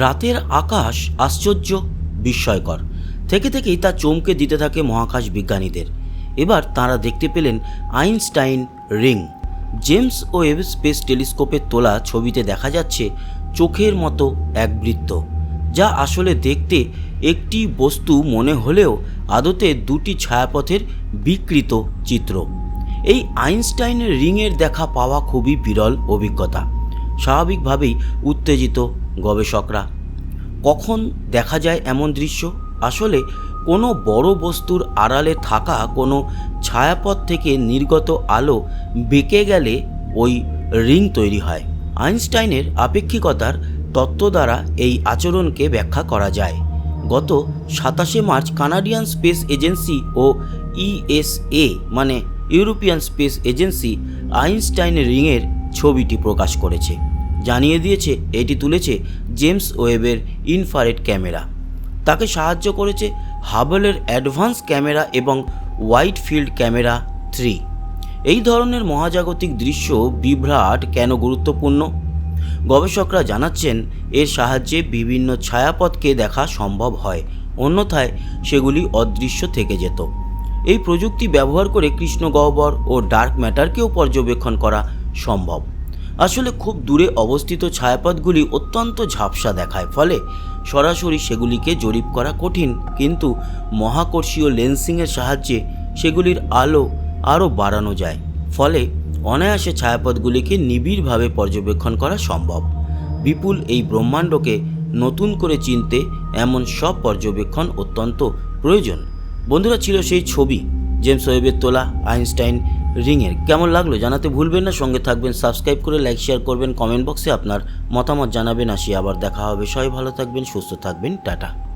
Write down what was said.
রাতের আকাশ আশ্চর্য, বিস্ময়কর। থেকে থেকেই তা চমকে দিতে থাকে মহাকাশ বিজ্ঞানীদের। এবার তারা দেখতে পেলেন Einstein ring. James Webb space টেলিস্কোপের তোলা ছবিতে দেখা যাচ্ছে চোখের মতো এক বৃত্ত, যা আসলে দেখতে একটি বস্তু মনে হলেও আদতে দুটি ছায়াপথের বিকৃত চিত্র। এই আইনস্টাইনের রিংয়ের দেখা পাওয়া খুবই বিরল অভিজ্ঞতা। স্বাভাবিকভাবেই উত্তেজিত গবেষকরা। কখন দেখা যায় এমন দৃশ্য? আসলে কোনো বড় বস্তুর আড়ালে থাকা কোনো ছায়াপথ থেকে নির্গত আলো বেঁকে গেলে ওই রিং তৈরি হয়। আইনস্টাইনের আপেক্ষিকতার তত্ত্ব দ্বারা এই আচরণকে ব্যাখ্যা করা যায়। গত সাতাশে মার্চ কানাডিয়ান স্পেস এজেন্সি ও ইএসএ মানে ইউরোপিয়ান স্পেস এজেন্সি আইনস্টাইন রিংয়ের ছবিটি প্রকাশ করেছে। জানিয়ে দিয়েছে, এটি তুলেছে জেমস ওয়েবের ইনফারেট ক্যামেরা। তাকে সাহায্য করেছে হাবলের অ্যাডভান্স ক্যামেরা এবং হোয়াইট ফিল্ড ক্যামেরা থ্রি। এই ধরনের মহাজাগতিক দৃশ্য বিভ্রাট কেন গুরুত্বপূর্ণ? গবেষকরা জানাচ্ছেন, এর সাহায্যে বিভিন্ন ছায়াপথকে দেখা সম্ভব হয়, অন্যথায় সেগুলি অদৃশ্য থেকে যেত। এই প্রযুক্তি ব্যবহার করে কৃষ্ণগহ্বর ও ডার্ক ম্যাটারকেও পর্যবেক্ষণ করা সম্ভব। আসলে খুব দূরে অবস্থিত ছায়াপথগুলি অত্যন্ত ঝাপসা দেখায়, ফলে সরাসরি সেগুলিকে জরিপ করা কঠিন। কিন্তু মহাকর্ষীয় লেন্সিংয়ের সাহায্যে সেগুলির আলো আরও বাড়ানো যায়, ফলে অনায়াসে ছায়াপথগুলিকে নিবিড়ভাবে পর্যবেক্ষণ করা সম্ভব। বিপুল এই ব্রহ্মাণ্ডকে নতুন করে চিনতে এমন সব পর্যবেক্ষণ অত্যন্ত প্রয়োজন। বন্ধুরা, ছিল সেই ছবি, জেমস ওয়েবের তোলা, আইনস্টাইন রিংয়ের। কেমন লাগল জানাতে ভুলবেন না, সঙ্গে থাকবেন সাবস্ক্রাইব করে লাইক শেয়ার করবেন কমেন্ট বক্সে আপনার মতামত জানাবেন, আসি আবার দেখা হবে। সবাই ভালো থাকবেন, সুস্থ থাকবেন, টাটা।